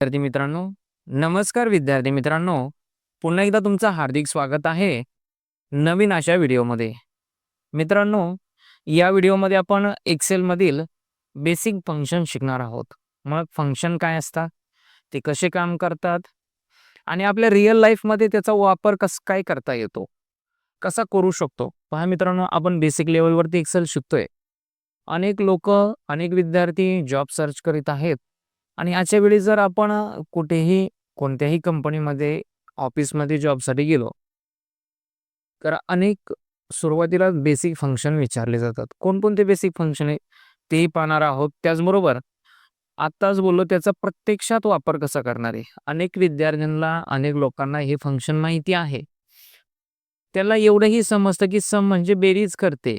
विद्यार्थी मित्रांनो नमस्कार विद्यार्थी मित्रांनो. पुन्हा एकदा तुमचं हार्दिक स्वागत आहे नवीन अशा व्हिडिओमध्ये. मित्रांनो या व्हिडिओमध्ये आपण एक्सेलमधील बेसिक फंक्शन शिकणार आहोत. मग फंक्शन काय असतात? ते कसे काम करतात? आणि आपल्या रिअल लाईफमध्ये त्याचा वापर कसं काय करता येतो? कसा करू शकतो? पहा मित्रांनो आपण बेसिक लेवलवरती एक्सेल शिकतोय. अनेक लोक अनेक विद्यार्थी जॉब सर्च करीत आहेत. आणि अशा वेळी जर आपण कुठेही कोणत्याही कंपनीमध्ये ऑफिसमध्ये जॉबसाठी गेलो तर अनेक सुरुवातीला बेसिक फंक्शन विचारले जातात. कोणकोणते बेसिक फंक्शन आहे तेही पाहणार आहोत. त्याचबरोबर आत्ताच बोललो त्याचा प्रत्यक्षात वापर कसा करणार आहे? अनेक विद्यार्थ्यांना अनेक लोकांना हे फंक्शन माहिती आहे. त्याला एवढंही समजतं की सम म्हणजे बेरीज करते.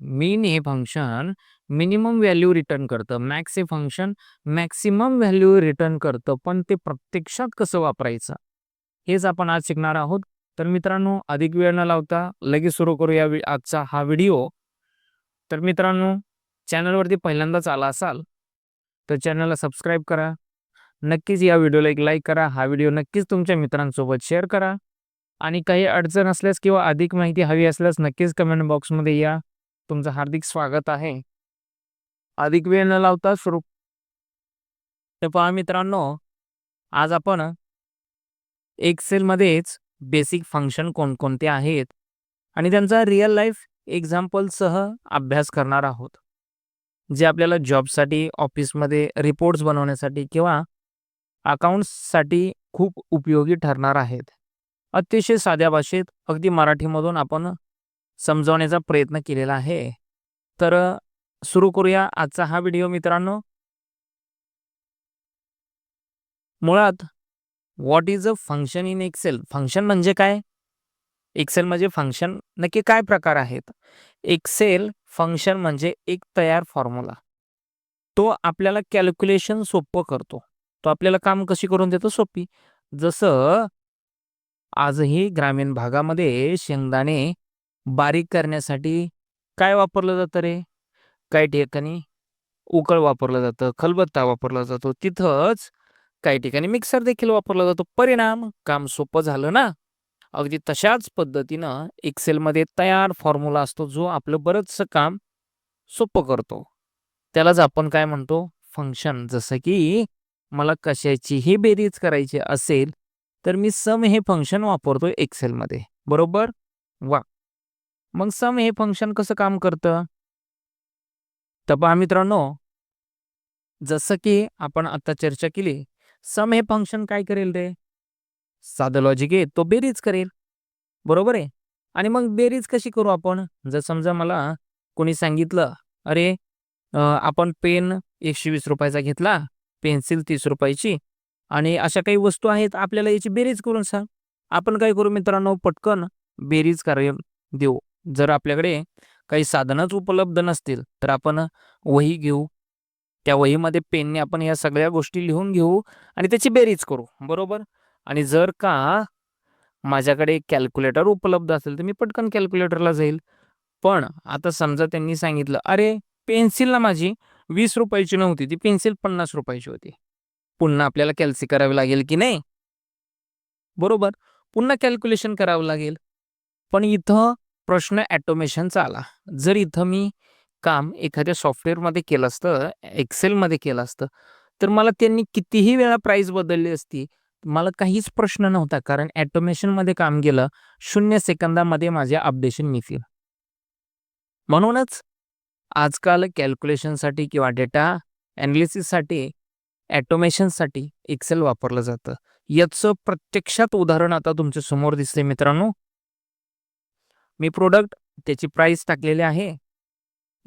मीन हे फंक्शन मिनिमम व्हॅल्यू रिटर्न करतं. मॅक्स हे फंक्शन मॅक्सिमम व्हॅल्यू रिटर्न करतं. पण ते प्रत्यक्षात कसं वापरायचं? हेच आपण आज शिकणार आहोत. तर मित्रांनो अधिक वेळ न लावता लगेच सुरू करूया आजचा हा व्हिडिओ. तर मित्रांनो चॅनलवरती पहिल्यांदाच आला असाल तर चॅनलला सबस्क्राईब करा. नक्कीच या व्हिडिओला एक लाईक करा. हा व्हिडिओ नक्कीच तुमच्या मित्रांसोबत शेअर करा. आणि काही अडचण असल्यास किंवा अधिक माहिती हवी असल्यास नक्कीच कमेंट बॉक्समध्ये या. तुमचं हार्दिक स्वागत आहे. अधिक वेळ न लावता सुरू. तर पहा मित्रांनो आज आपण एक्सेलमध्येच बेसिक फंक्शन कोणकोणते आहेत आणि त्यांचा रिअल लाईफ एक्झाम्पलसह अभ्यास करणार आहोत. जे आपल्याला जॉबसाठी ऑफिसमध्ये रिपोर्ट्स बनवण्यासाठी किंवा अकाउंट्ससाठी खूप उपयोगी ठरणार आहेत. अतिशय साध्या भाषेत अगदी मराठीमधून आपण समजवण्याचा प्रयत्न केलेला आहे. तर सुरू करूया आजचा हा व्हिडिओ मित्रांनो. मुळात what is a function in Excel function म्हणजे काय? एक्सेल म्हणजे फंक्शन नक्की काय प्रकार आहेत? एक्सेल फंक्शन म्हणजे एक तयार फॉर्म्युला तो आपल्याला कॅल्क्युलेशन सोपं करतो. तो आपल्याला काम कशी करून देतो? सोपी. जसं आजही ग्रामीण भागामध्ये शेंगदाणे बारीक करण्यासाठी काय वापरलं जातं रे? काही ठिकाणी उकळ वापरलं जातं खलबत्ता वापरला जातो. तिथंच काही ठिकाणी मिक्सर देखील वापरला जातो. परिणाम काम सोपं झालं ना? अगदी तशाच पद्धतीनं एक्सेलमध्ये तयार फॉर्म्युला असतो जो आपलं बरंचसं काम सोपं करतो. त्यालाच आपण काय म्हणतो? फंक्शन जसं की मला कशाचीही बेरीज करायची असेल तर मी सम हे फंक्शन वापरतो एक्सेलमध्ये बरोबर? वा. मग सम हे फंक्शन कसं काम करतं? तर पहा मित्रांनो जसं की आपण आता चर्चा केली सम हे फंक्शन काय करेल रे साधं लॉजिक आहे तो बेरीज करेल. बरोबर आहे? आणि मग बेरीज कशी करू आपण? जर समजा मला कोणी सांगितलं अरे आपण पेन एकशे वीस रुपयाचा घेतला पेन्सिल तीस रुपयाची आणि अशा काही वस्तू आहेत आपल्याला याची बेरीज करून सांग. आपण काय करू मित्रांनो पटकन बेरीज करेल देऊ. जर आपल्याकडे काही साधनच उपलब्ध नसतील तर आपण वही घेऊ. त्या वहीमध्ये पेनने आपण या सगळ्या गोष्टी लिहून घेऊ आणि त्याची बेरीज करू बरोबर? आणि जर का माझ्याकडे कॅल्क्युलेटर उपलब्ध असेल तर मी पटकन कॅल्क्युलेटरला जाईल. पण आता समजा त्यांनी सांगितलं अरे पेन्सिलला माझी वीस रुपयाची नव्हती ती पेन्सिल पन्नास रुपयाची होती. पुन्हा आपल्याला कॅल्सी करावी लागेल की नाही? बरोबर? पुन्हा कॅल्क्युलेशन करावं लागेल. पण इथं प्रश्न ॲटोमेशनचा आला. जर इथं मी काम एखाद्या सॉफ्टवेअरमध्ये केलं असतं एक्सेलमध्ये केलं असतं तर मला त्यांनी कितीही वेळा प्राईस बदलली असती मला काहीच प्रश्न नव्हता कारण ॲटोमेशनमध्ये काम केलं शून्य सेकंदामध्ये माझे अपडेशन मिळतील. म्हणूनच आजकाल कॅल्क्युलेशनसाठी किंवा डेटा ॲनालिसिससाठी ॲटोमेशनसाठी एक्सेल वापरलं जातं. याचं प्रत्यक्षात उदाहरण आता तुमच्यासमोर दिसते मित्रांनो. मी प्रोडक्ट त्याची प्राईस टाकलेली आहे.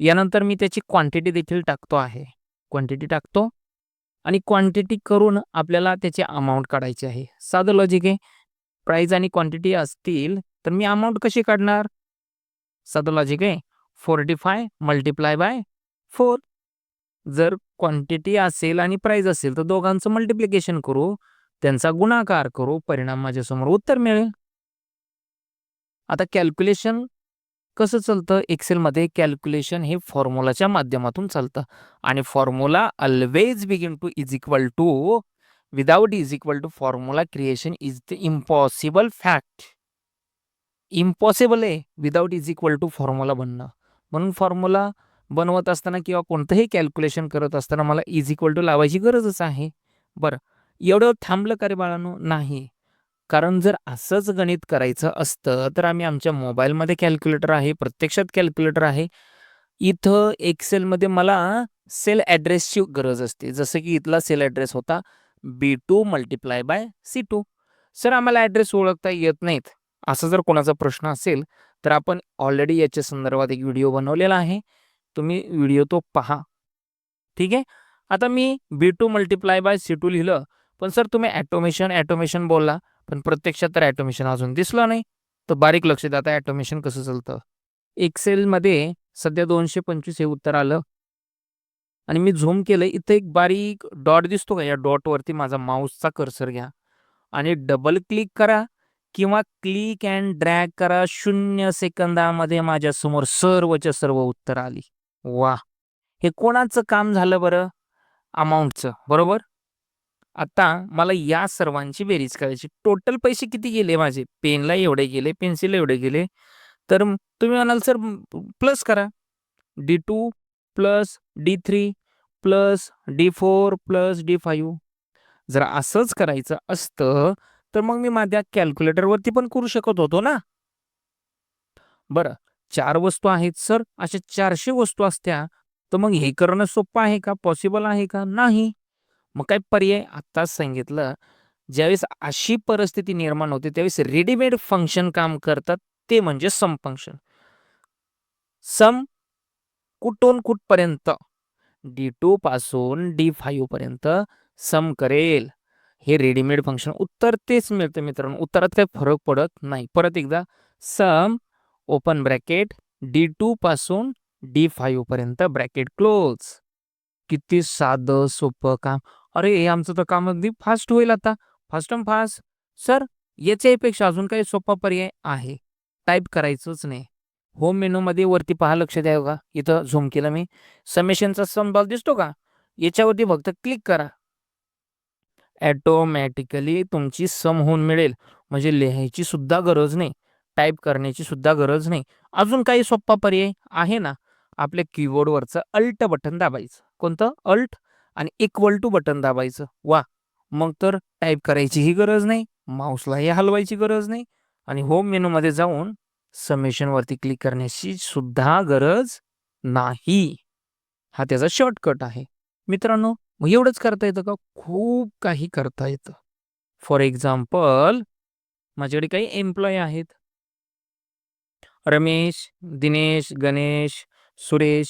यानंतर मी त्याची क्वांटिटी देखील टाकतो आहे. क्वांटिटी टाकतो आणि क्वांटिटी करून आपल्याला त्याची अमाऊंट काढायची आहे. साधं लॉजिक आहे. प्राईज आणि क्वांटिटी असतील तर मी अमाऊंट कशी काढणार? साधं लॉजिक आहे. Forty five multiply by four जर क्वांटिटी असेल आणि प्राईज असेल तर दोघांचं मल्टिप्लिकेशन करू. त्यांचा गुणाकार करू. परिणाम माझ्यासमोर उत्तर मिळेल. आता कॅल्क्युलेशन कसं चालतं? एक्सेलमध्ये कॅल्क्युलेशन हे फॉर्म्युलाच्या माध्यमातून चालतं. आणि formula always begin to is equal to without is equal to formula creation is the impossible fact impossible आहे. Without is equal to formula बनणं. म्हणून फॉर्म्युला बनवत असताना किंवा कोणतंही कॅल्क्युलेशन करत असताना मला इज इक्वल टू लावायची गरजच आहे. बरं. एवढं थांबलं का रे बाळांनो? नाही. कारण जर असंच गणित करायचं असतं तर आम्ही आमच्या मोबाईलमध्ये कॅल्क्युलेटर आहे प्रत्यक्षात कॅल्क्युलेटर आहे. इथं एक्सेलमध्ये मला सेल ॲड्रेसची गरज असते. जसं की इथला सेल ॲड्रेस होता B two multiply by C two. Sir आम्हाला ॲड्रेस ओळखता येत नाहीत. असं जर कोणाचा प्रश्न असेल तर आपण ऑलरेडी याच्या संदर्भात एक व्हिडिओ बनवलेला आहे. तुम्ही व्हिडिओ तो पहा. ठीक आहे? आता मी B two multiply by C two लिहिलं पण सर तुम्ही ॲटोमेशन ॲटोमेशन बोलला. पण प्रत्यक्षात तर ॲटोमेशन अजून दिसलं नाही. तर बारीक लक्ष द्या आता ॲटोमेशन कसं चालतं. एक्सेलमध्ये सध्या दोनशे पंचवीस हे उत्तर आलं. आणि मी झूम केलं इथं एक बारीक डॉट दिसतो का? या डॉटवरती माझा माऊसचा कर्सर घ्या. आणि डबल क्लिक करा किंवा क्लिक अँड ड्रॅग करा. शून्य सेकंदामध्ये माझ्यासमोर सर्वच्या सर्व उत्तर आली. वा हे कोणाचं काम झालं बरं? अमाऊंटचं. बरोबर? आता मला या सर्वांची बेरीज करायची. टोटल पैसे किती गेले माझे? पेनला एवढे गेले पेन्सिलला एवढे गेले. तर तुम्ही म्हणाल सर प्लस करा. D two plus D three plus D four plus D five. जर असंच करायचं असतं तर मग मी माझ्या कॅल्क्युलेटरवरती पण करू शकत होतो ना? बरं चार वस्तू आहेत सर. अशा चारशे वस्तू असत्या. तर मग हे करणं सोपं आहे का? पॉसिबल आहे का? नाही. मग काय पर्याय? आत्ताच सांगितलं. ज्यावेळेस अशी परिस्थिती निर्माण होते त्यावेळेस रेडीमेड फंक्शन काम करतात ते म्हणजे सम फंक्शन सम कुठून कुठपर्यंत? डी टू पासून डी फाईव्ह पर्यंत सम करेल. हे रेडीमेड फंक्शन उत्तर तेच मिळतं मित्रांनो. उत्तरात काही फरक पडत नाही. परत एकदा sum open bracket D two पासून डी फाईव्ह पर्यंत ब्रॅकेट क्लोज किती साधं सोपं काम. अरे हे आमचं तर काम अगदी फास्ट होईल आता. फास्ट अँड फास्ट सर याच्यापेक्षा अजून काही सोपा पर्याय आहे. टाईप करायचंच नाही. होम मेनूमध्ये वरती पहा लक्ष द्या का इथं झूम केलं मी समेशनचा संबॉल दिसतो का? याच्यावरती फक्त क्लिक करा. ॲटोमॅटिकली तुमची सम होऊन मिळेल. म्हणजे लिहायची सुद्धा गरज नाही. टाईप करण्याची सुद्धा गरज नाही. अजून काही सोपा पर्याय आहे ना? आपल्या कीबोर्डवरचं अल्ट बटन दाबायचं. कोणतं? अल्ट आणि इक्वल टू बटन दाबायचं. वा मग तर टाईप करायचीही गरज नाही माऊसलाही हलवायची गरज नाही आणि होम मेनूमध्ये जाऊन समेशनवरती क्लिक करण्याची सुद्धा गरज नाही. हा त्याचा शॉर्टकट आहे. मित्रांनो मग एवढंच करता येतं का? खूप काही करता येतं. फॉर एक्झाम्पल माझ्याकडे काही एम्प्लॉय आहेत. रमेश दिनेश गणेश सुरेश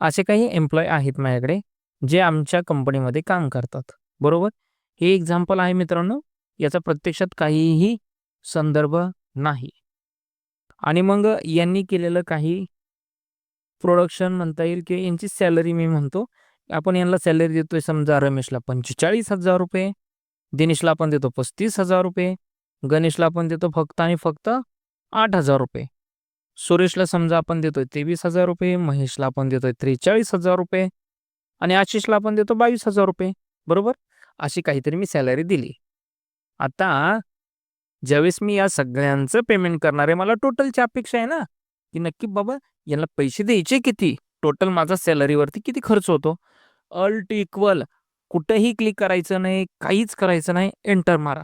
असे काही एम्प्लॉय आहेत माझ्याकडे. जे आमच्या कंपनीमध्ये काम करतात. बरोबर? हे एक्झाम्पल आहे मित्रांनो याचा प्रत्यक्षात काहीही संदर्भ नाही. आणि मग यांनी केलेलं काही प्रोडक्शन म्हणता येईल की यांची सॅलरी मी म्हणतो आपण यांना सॅलरी देतोय समजा रमेशला पंचेचाळीस हजार रुपये दिनेशला आपण देतो पस्तीस हजार रुपये गणेशला आपण देतो फक्त आणि फक्त आठ हजार रुपये. सुरेशला समजा आपण देतोय तेवीस हजार रुपये महेशला आपण देतोय त्रेचाळीस हजार रुपये आणि आशिषला आपण देतो बावीस हजार रुपये. बरोबर? अशी काहीतरी मी सॅलरी दिली. आता ज्यावेळेस मी या सगळ्यांचं पेमेंट करणार आहे मला टोटलची अपेक्षा आहे ना की नक्की बाबा यांना पैसे द्यायचे किती? टोटल माझा सॅलरीवरती किती खर्च होतो? अल्ट इक्वल कुठंही क्लिक करायचं नाही काहीच करायचं नाही एंटर मारा.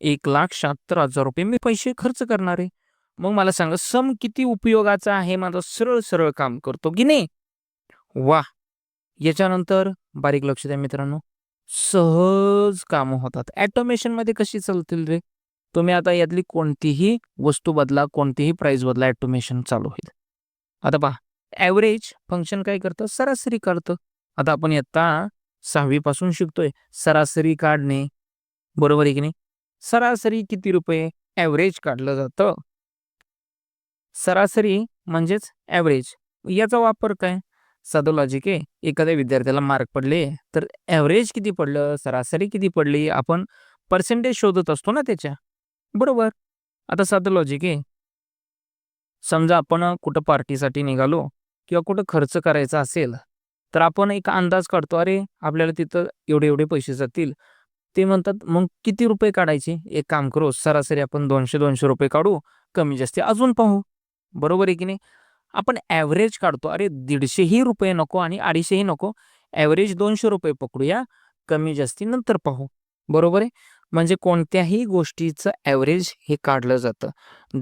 एक लाख शहात्तर हजार रुपये मी पैसे खर्च करणार आहे. मग मला सांगा सम किती उपयोगाचा आहे? माझं सरळ सरळ काम करतो की नाही? वा याच्यानंतर बारीक लक्ष द्या मित्रांनो. सहज कामं होतात. ॲटोमेशनमध्ये कशी चालतील रे? तुम्ही आता यातली कोणतीही वस्तू बदला कोणतीही प्राईस बदला ॲटोमेशन चालू होईल. आता पहा ॲव्हरेज फंक्शन काय करतं? सरासरी काढतं. आता आपण आता सहावीपासून शिकतोय. सरासरी काढणे. बरोबर आहे की नाही? सरासरी किती रुपये? ॲव्हरेज काढलं जातं. सरासरी म्हणजेच ॲव्हरेज याचा वापर काय? साधं लॉजिक आहे. एखाद्या विद्यार्थ्याला मार्क पडले तर ॲव्हरेज किती पडलं सरासरी किती पडली आपण पर्सेंटेज शोधत असतो ना त्याच्या. बरोबर? आता साधं लॉजिक आहे. समजा आपण कुठं पार्टीसाठी निघालो किंवा कुठं खर्च करायचा असेल तर आपण एक अंदाज काढतो अरे आपल्याला तिथं एवढे एवढे पैसे जातील. ते म्हणतात मग किती रुपये काढायचे? एक काम करू सरासरी आपण दोनशे दोनशे रुपये काढू कमी जास्ती अजून पाहू. बरोबर आहे की नाही? आपण ॲव्हरेज काढतो. अरे दीडशेही रुपये नको आणि अडीचशेही नको. ॲव्हरेज दोनशे रुपये पकडूया. कमी जास्ती नंतर पाहू. बरोबर आहे? म्हणजे कोणत्याही गोष्टीचं ॲव्हरेज हे काढलं जातं.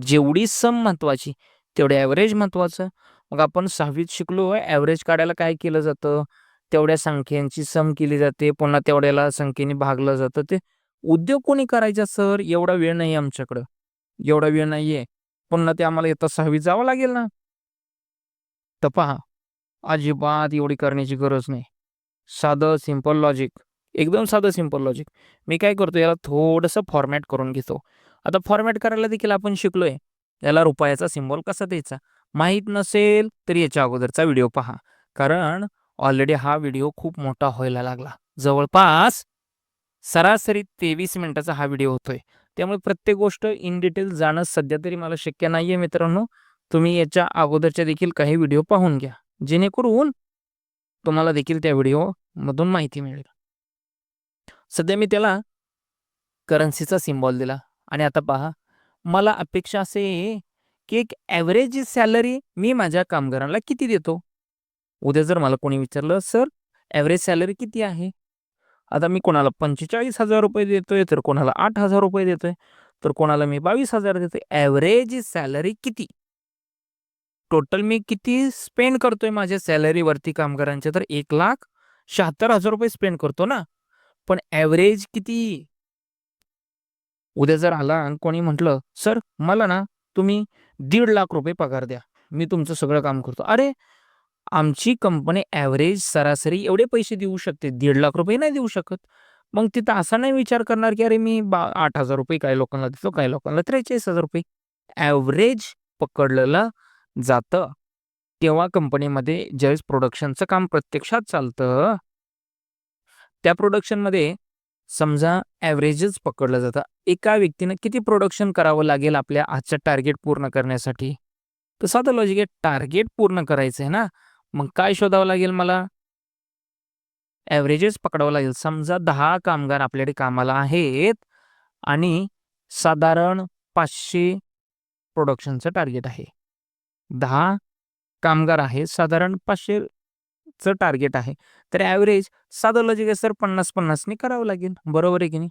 जेवढी सम महत्वाची तेवढे ॲव्हरेज महत्वाचं. मग आपण सहावीत शिकलो ॲव्हरेज काढायला काय केलं जातं? तेवढ्या संख्यांची सम केली जाते. पुन्हा तेवढ्याला संख्येने भागलं जातं. ते उद्योग कोणी करायचा सर? एवढा वेळ नाही आमच्याकडं. एवढा वेळ नाही आहे पुन्हा ते आम्हाला येता सहावीत जावं लागेल ना? तर पहा अजिबात एवढी करण्याची गरज नाही. साधं सिंपल लॉजिक एकदम साधं सिंपल लॉजिक मी काय करतो याला थोडंसं फॉर्मॅट करून घेतो. आता फॉर्मॅट करायला देखील आपण शिकलोय. याला रुपयाचा सिम्बॉल कसा द्यायचा? माहीत नसेल तर याच्या अगोदरचा व्हिडिओ पहा. कारण ऑलरेडी हा व्हिडिओ खूप मोठा व्हायला लागला. जवळपास सरासरी तेवीस मिनिटाचा हा व्हिडिओ होतोय. त्यामुळे प्रत्येक गोष्ट इन डिटेल जाणं सध्या तरी मला शक्य नाहीये मित्रांनो. तुम्ही याच्या अगोदरच्या देखील काही व्हिडिओ पाहून घ्या. जेणेकरून तुम्हाला देखील त्या व्हिडिओमधून माहिती मिळेल. सध्या मी त्याला करन्सीचा सिम्बॉल दिला. आणि आता पहा मला अपेक्षा असे की एक ॲव्हरेज सॅलरी मी माझ्या कामगारांना किती देतो? उद्या जर मला कोणी विचारलं सर ॲव्हरेज सॅलरी किती आहे? आता मी कोणाला पंचेचाळीस हजार रुपये देतोय तर कोणाला आठ हजार रुपये देतोय तर कोणाला मी बावीस हजार देतोय. ॲव्हरेज सॅलरी किती? टोटल मी किती स्पेंड करतोय माझ्या सॅलरीवरती कामगारांच्या? तर एक लाख शहात्तर हजार रुपये स्पेंड करतो ना. पण ॲव्हरेज किती? उद्या जर आला आणि कोणी म्हटलं सर मला ना तुम्ही दीड लाख रुपये पगार द्या. मी तुमचं सगळं काम करतो. अरे आमची कंपनी ॲव्हरेज सरासरी एवढे पैसे देऊ शकते. दीड लाख रुपये नाही देऊ शकत. मग तिथं असा नाही विचार करणार की अरे मी बा आठ हजार रुपये काही लोकांना देतो काही लोकांना त्रेचाळीस हजार रुपये. ॲव्हरेज पकडलेलं जातं. तेव्हा कंपनीमध्ये ज्यावेळेस प्रोडक्शनचं काम प्रत्यक्षात चालतं त्या प्रोडक्शनमध्ये समजा ॲव्हरेजच पकडलं जातं. एका व्यक्तीनं किती प्रोडक्शन करावं लागेल आपल्या आजचं टार्गेट पूर्ण करण्यासाठी? तर साधं लॉजिक आहे टार्गेट पूर्ण करायचं आहे ना? मग काय शोधावं लागेल मला? ॲव्हरेजेस पकडावं लागेल. समजा दहा कामगार आपल्याकडे कामाला आहेत आणि साधारण पाचशे प्रोडक्शनचं टार्गेट आहे. दहा कामगार आहेत. साधारण पाचशेचं टार्गेट आहे. तर ॲव्हरेज साधं लॉजिक आहे सर. पन्नास पन्नासने करावं लागेल. बरोबर आहे की नाही?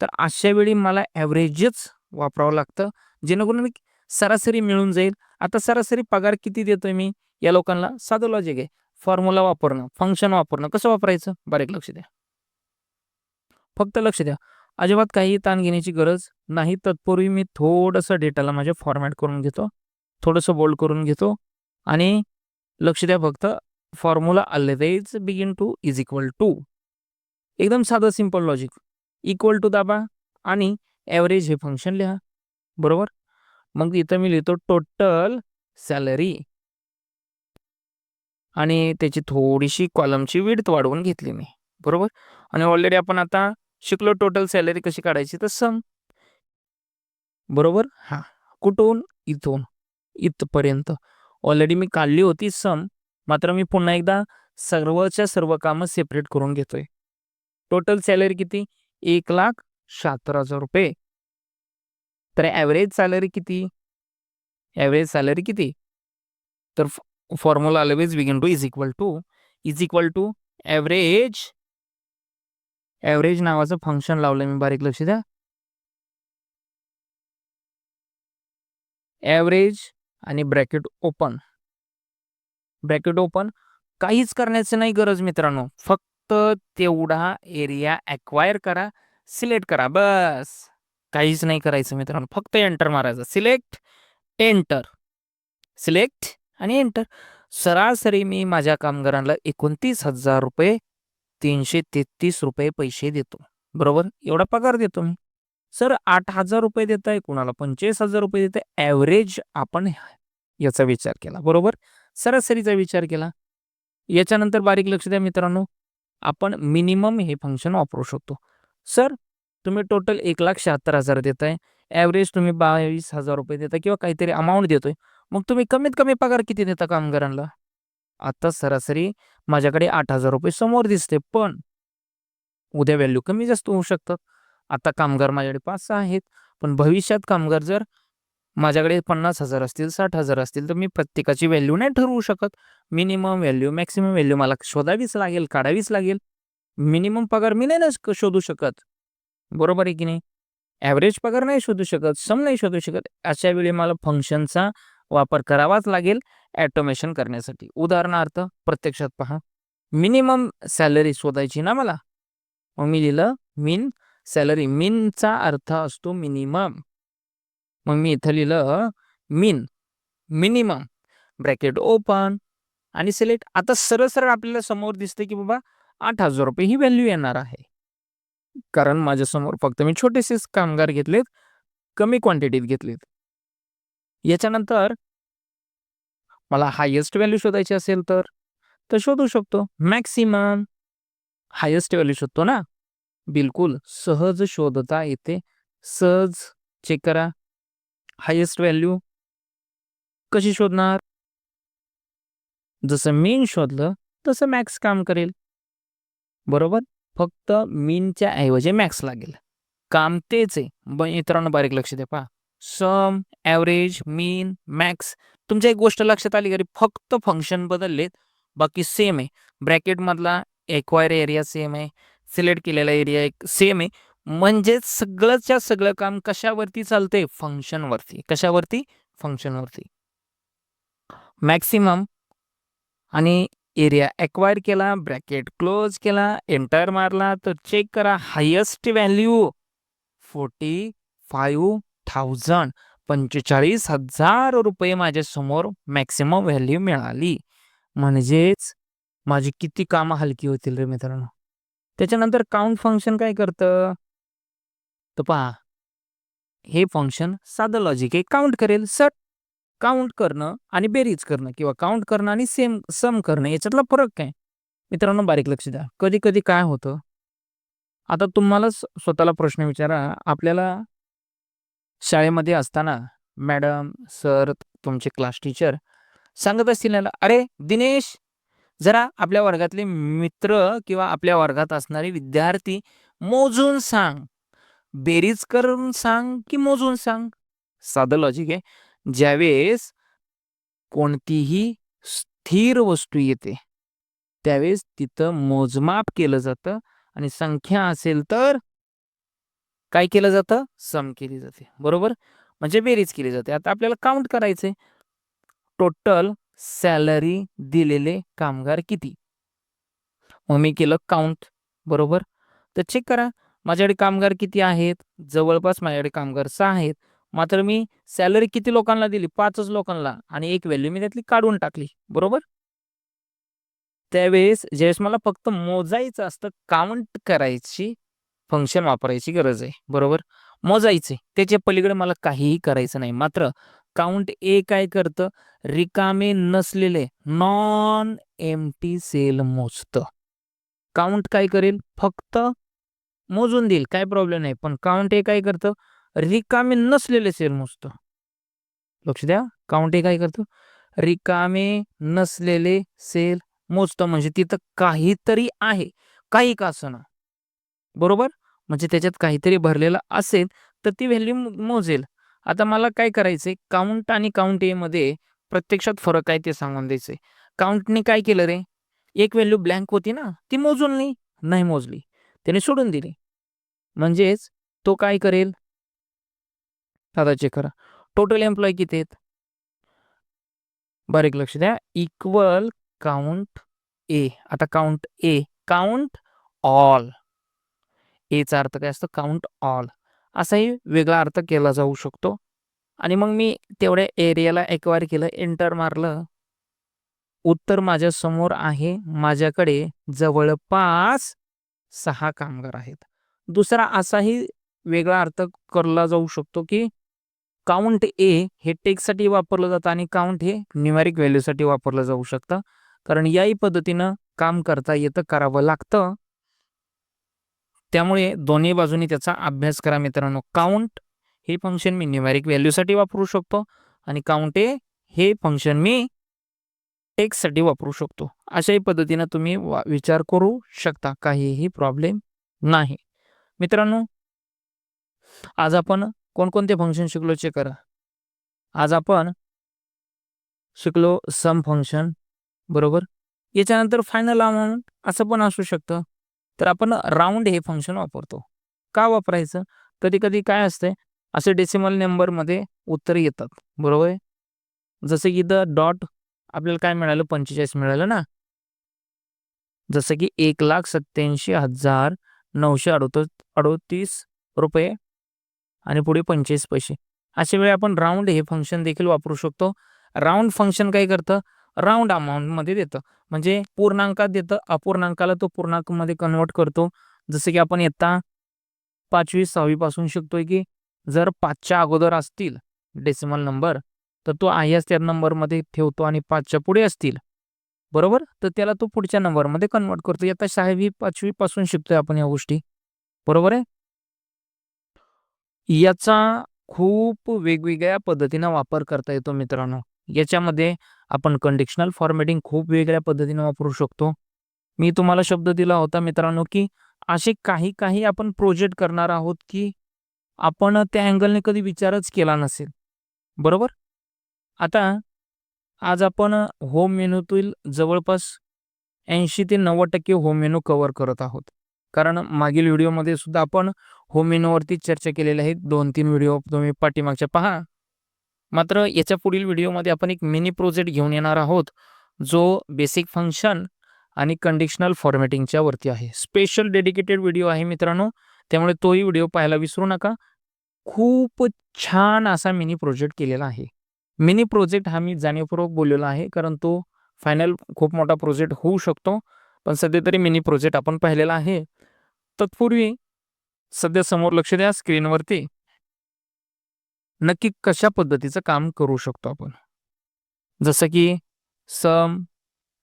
तर अशा वेळी मला ॲव्हरेजच वापरावं लागतं. जेणेकरून मी सरासरी मिळून जाईल. आता सरासरी पगार किती देतोय मी? या लोकांना साधं लॉजिक आहे. फॉर्म्युला वापरणं फंक्शन वापरणं. कसं वापरायचं? बारीक लक्ष द्या. फक्त लक्ष द्या. अजिबात काही ताण घेण्याची गरज नाही. तत्पूर्वी मी थोडंसं डेटाला माझ्या फॉर्मॅट करून घेतो. थोडंसं बोल्ड करून घेतो. आणि लक्ष द्या फक्त formula always begin to is equal to एकदम साधं सिंपल लॉजिक इक्वल टू दाबा आणि ॲव्हरेज हे फंक्शन लिहा. बरोबर? मग इथं मी लिहितो टोटल सॅलरी आणि त्याची थोडीशी कॉलमची विड्थ वाढवून घेतली मी. बरोबर? आणि ऑलरेडी आपण आता शिकलो टोटल सॅलरी कशी काढायची? तर सम बरोबर? हां. कुठून? इथून. इथपर्यंत. ऑलरेडी मी काढली होती सम मात्र मी पुन्हा एकदा सर्वच्या सर्व कामं सेपरेट करून घेतोय. टोटल सॅलरी किती? एक लाख शहात्तर हजार रुपये. तर ॲव्हरेज सॅलरी किती? ॲव्हरेज सॅलरी किती? तर formula always begin to is equal to is equal to average average नावाचं फंक्शन लावलं मी बारीक लक्ष द्या. ॲव्हरेज आणि ब्रॅकेट ओपन. ब्रॅकेट ओपन काहीच करण्याची नाही गरज मित्रांनो. फक्त तेवढा एरिया ॲक्वायर करा सिलेक्ट करा बस. काहीच नाही करायचं मित्रांनो. फक्त एंटर मारायचं. Select enter. सिलेक्ट आणि एंटर. सरासरी मी माझ्या कामगारांना एकोणतीस हजार रुपये तीनशे तेहतीस रुपये पैसे देतो. बरोबर? एवढा पगार देतो मी. सर आठ हजार रुपये देत आहे कुणाला? पंचेचाळीस हजार रुपये देत आहे ॲव्हरेज आपण याचा विचार केला बरोबर? सरासरीचा विचार केला. याच्यानंतर बारीक लक्ष द्या मित्रांनो. आपण मिनिमम हे फंक्शन वापरू शकतो. सर तुम्ही टोटल एक लाख शहात्तर हजार देत आहे ॲव्हरेज तुम्ही बावीस हजार रुपये देता किंवा काहीतरी अमाऊंट देतोय. मग तुम्ही कमीत कमी पगार किती देता कामगारांना? आता सरासरी माझ्याकडे आठ हजार रुपये समोर दिसते पण उद्या व्हॅल्यू कमी जास्त होऊ शकतात. आता कामगार माझ्याकडे पाच सहा आहेत. पण भविष्यात कामगार जर माझ्याकडे पन्नास हजार असतील साठ हजार असतील तर मी प्रत्येकाची व्हॅल्यू नाही ठरवू शकत. मिनिमम व्हॅल्यू मॅक्सिमम व्हॅल्यू मला शोधावीच लागेल काढावीच लागेल. मिनिमम पगार मी नाही ना शोधू शकत. बरोबर आहे की नाही? ॲव्हरेज पगार नाही शोधू शकत सम नाही शोधू शकत. अशा वेळी मला फंक्शनचा वापर करावाच लागेल ॲटोमेशन करण्यासाठी. उदाहरणार्थ प्रत्यक्षात पहा. मिनिमम सॅलरी शोधायची ना मला? मग मी लिहिलं मिन सॅलरी. मिनचा अर्थ असतो मिनिमम. मग मी इथं लिहिलं मिन. मिनिमम. Bracket open. आणि सिलेक्ट. आता सरळ सरळ आपल्याला समोर दिसते की बाबा आठ हजार रुपये ही व्हॅल्यू येणार आहे. कारण माझ्यासमोर फक्त मी छोटेसेच कामगार घेतलेत कमी क्वांटिटीत घेतलेत. याच्यानंतर मला हायेस्ट व्हॅल्यू शोधायची असेल तर तर शोधू शकतो. मॅक्सिमम. हायेस्ट व्हॅल्यू शोधतो ना? बिलकुल सहज शोधता येते. सहज चेक करा. हायेस्ट व्हॅल्यू कशी शोधणार? जसं मीन शोधलं तसं मॅक्स काम करेल. बरोबर? फक्त मीनच्या ऐवजी मॅक्स लागेल. काम तेच आहे. इतरांना बारीक लक्ष द्या पहा. सम ॲव्हरेज मीन मॅक्स तुमच्या एक गोष्ट लक्षात आली का फक्त फंक्शन बदललेत. बाकी सेम आहे. ब्रॅकेटमधला एक्वायर एरिया सेम आहे. सिलेक्ट केलेला एरिया एक सेम आहे. म्हणजेच सगळंच्या सगळं काम कशावरती चालते फंक्शनवरती. कशावरती? फंक्शनवरती. मॅक्सिमम आणि एरिया एक्वायर केला ब्रॅकेट क्लोज केला एंटर मारला तर चेक करा highest value forty five thousand. पंचेचाळीस हजार रुपये माझ्यासमोर मॅक्सिमम व्हॅल्यू मिळाली. म्हणजेच माझी किती कामं हलकी होतील रे मित्रांनो? त्याच्यानंतर काउंट फंक्शन काय करतं? तर पहा. हे फंक्शन साधं लॉजिक आहे. काउंट करेल सट. काउंट करणं आणि बेरीज करणं किंवा काउंट करणं आणि सेम सम करणं याच्यातला फरक काय? मित्रांनो बारीक लक्ष द्या. कधी कधी काय होतं? आता तुम्हाला स्वतःला प्रश्न विचारा. आपल्याला शाळेमध्ये असताना मॅडम सर तुमचे क्लास टीचर सांगत असतील अरे दिनेश जरा आपल्या वर्गातले मित्र किंवा आपल्या वर्गात असणारे विद्यार्थी मोजून सांग. बेरीज करून सांग की मोजून सांग? साधं लॉजिक आहे. ज्यावेळेस कोणतीही स्थिर वस्तू येते त्यावेळेस तिथं मोजमाप केलं जातं आणि संख्या असेल तर काय केलं जातं? सम केली जाते. बरोबर? म्हणजे बेरीज केली जाते. आता आपल्याला काउंट करायचे टोटल सॅलरी दिलेले कामगार किती? मग मी केलं काउंट बरोबर? तर चेक करा माझ्याकडे कामगार किती आहेत? जवळपास माझ्याकडे कामगार सहा आहेत. मात्र मी सॅलरी किती लोकांना दिली? पाचच लोकांना. आणि एक व्हॅल्यू मी त्यातली काढून टाकली. बरोबर? त्यावेळेस ज्यावेळेस मला फक्त मोजायचं असतं काउंट करायची फंक्शन वापरायची गरज आहे. बरोबर? मोजायचे त्याच्या पलीकडे मला काहीही करायचं नाही. मात्र काउंट ए काय करतं? रिकामे नसलेले नॉन एम्प्टी सेल मोजतं. काउंट काय करेल? फक्त मोजून देईल काय प्रॉब्लेम नाही. पण काउंट ए काय करतं? रिकामे नसलेले सेल मोजतं. लक्ष द्या काउंट ए काय करतं? रिकामे नसलेले सेल मोजतं. म्हणजे तिथं काहीतरी आहे काही का असना. बरोबर? म्हणजे त्याच्यात काहीतरी भरलेलं असेल तर ती व्हॅल्यू मोजेल. आता मला काय करायचंय? काउंट आणि काउंट ए मध्ये प्रत्यक्षात फरक आहे ते सांगून द्यायचंय. काउंटने काय केलं रे? एक व्हॅल्यू ब्लँक होती ना ती मोजून नाही नाही मोजली. त्याने सोडून दिली. म्हणजेच तो काय करेल? आता चेक करा. टोटल एम्प्लॉय किती आहेत? बारीक लक्ष द्या. इक्वल काउंट ए आता काउंट ए काउंट ऑल एचा अर्थ काय असतो? काउंट ऑल असाही वेगळा अर्थ केला जाऊ शकतो. आणि मग मी तेवढ्या एरियाला एक्वायर केलं एंटर मारलं. उत्तर माझ्यासमोर आहे. माझ्याकडे जवळपास सहा कामगार आहेत. दुसरा असाही वेगळा अर्थ करला जाऊ शकतो की काउंट ए हे टेकसाठी वापरलं जातं आणि काउंट हे न्यूमॅरिक व्हॅल्यूसाठी वापरलं जाऊ शकतं. कारण याही पद्धतीनं काम करता येतं करावं लागतं. त्यामुळे दोन्ही बाजूनी त्याचा अभ्यास करा मित्रांनो. काउंट हे फंक्शन मी न्युमॅरिक व्हॅल्यूसाठी वापरू शकतो आणि काउंट हे फंक्शन मी टेक्ससाठी वापरू शकतो. अशाही पद्धतीनं तुम्ही वा विचार करू शकता. काहीही प्रॉब्लेम नाही. मित्रांनो आज आपण कोणकोणते फंक्शन शिकलो चेक करा. आज आपण शिकलो सम फंक्शन बरोबर? याच्यानंतर फायनल अमाऊंट असं पण असू शकतं. तर आपण राऊंड हे फंक्शन वापरतो. का वापरायचं? कधी कधी काय असते असे डेसिमल नंबरमध्ये उत्तर येतात. बरोबर आहे? जसं की द डॉट आपल्याला काय मिळालं? पंचेचाळीस मिळालं ना? जसं की एक लाख सत्याऐंशी हजार नऊशे अडोत अडोतीस रुपये आणि पुढे पंचेचाळीस पैसे. अशा वेळी आपण राऊंड हे फंक्शन देखील वापरू शकतो. राऊंड फंक्शन काय करतं? राऊंड अमाऊंटमध्ये देतं. म्हणजे पूर्णांकात देतं अपूर्णांकाला तो पूर्णांकमध्ये कन्वर्ट करतो. जसं की आपण येता पाचवी सहावी पासून शिकतोय की जर पाचच्या अगोदर असतील डेसिमल नंबर तर तो आयस त्या नंबरमध्ये ठेवतो आणि पाचच्या पुढे असतील. बरोबर? तर त्याला तो पुढच्या नंबरमध्ये कन्वर्ट करतो. आता सहावी पाचवी पासून शिकतोय आपण या गोष्टी. बरोबर आहे? याचा खूप वेगवेगळ्या पद्धतीनं वापर करता येतो मित्रांनो. याच्यामध्ये आपण कंडिशनल फॉर्मॅटिंग खूप वेगळ्या पद्धतीने वापरू शकतो. मी तुम्हाला शब्द दिला होता मित्रांनो की असे काही काही आपण प्रोजेक्ट करणार आहोत की आपण त्या अँगलने कधी विचारच केला नसेल. बरोबर? आता आज आपण होम मेनूतील जवळपास ऐंशी ते नव्वद टक्के होम मेनू कव्हर करत आहोत. कारण मागील व्हिडिओमध्ये सुद्धा आपण होम मेनूवरती चर्चा केलेली आहे. दोन तीन व्हिडिओ तुम्ही पाठीमागच्या पहा. मात्र याच्या पुढील व्हिडिओमध्ये आपण एक मिनी प्रोजेक्ट घेऊन येणार आहोत जो बेसिक फंक्शन आणि कंडिशनल फॉर्मॅटिंगच्या वरती आहे. स्पेशल डेडिकेटेड व्हिडिओ आहे मित्रांनो त्यामुळे तोही व्हिडिओ पाहायला विसरू नका. खूप छान असा मिनी प्रोजेक्ट केलेला आहे. मिनी प्रोजेक्ट हा मी जाणीवपूर्वक बोललेला आहे कारण तो फायनल खूप मोठा प्रोजेक्ट होऊ शकतो पण सध्या तरी मिनी प्रोजेक्ट आपण पाहिलेला आहे. तत्पूर्वी सध्या समोर लक्ष द्या स्क्रीनवरती. नक्की कशा पद्धतीचं काम करू शकतो आपण? जसं की sum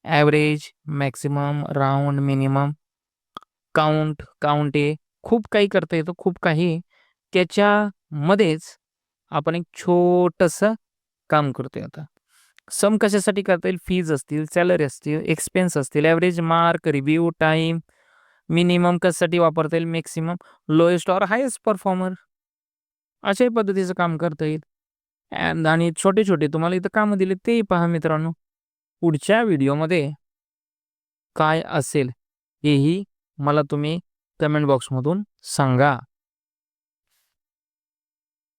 average maximum round minimum count काउंटे खूप काही करता येतं खूप काही. त्याच्यामध्येच आपण एक छोटंसं काम करतोय आता. सम कशासाठी करता येईल? फीज असतील सॅलरी असतील एक्सपेन्स असतील average mark review time minimum कशासाठी वापरता येईल? Maximum lowest or highest performer अशाही पद्धतीचं काम करता येईल. अँड आणि छोटे छोटे तुम्हाला इथं कामं दिले तेही पहा मित्रांनो. पुढच्या व्हिडिओमध्ये काय असेल हेही मला तुम्ही कमेंट बॉक्समधून सांगा.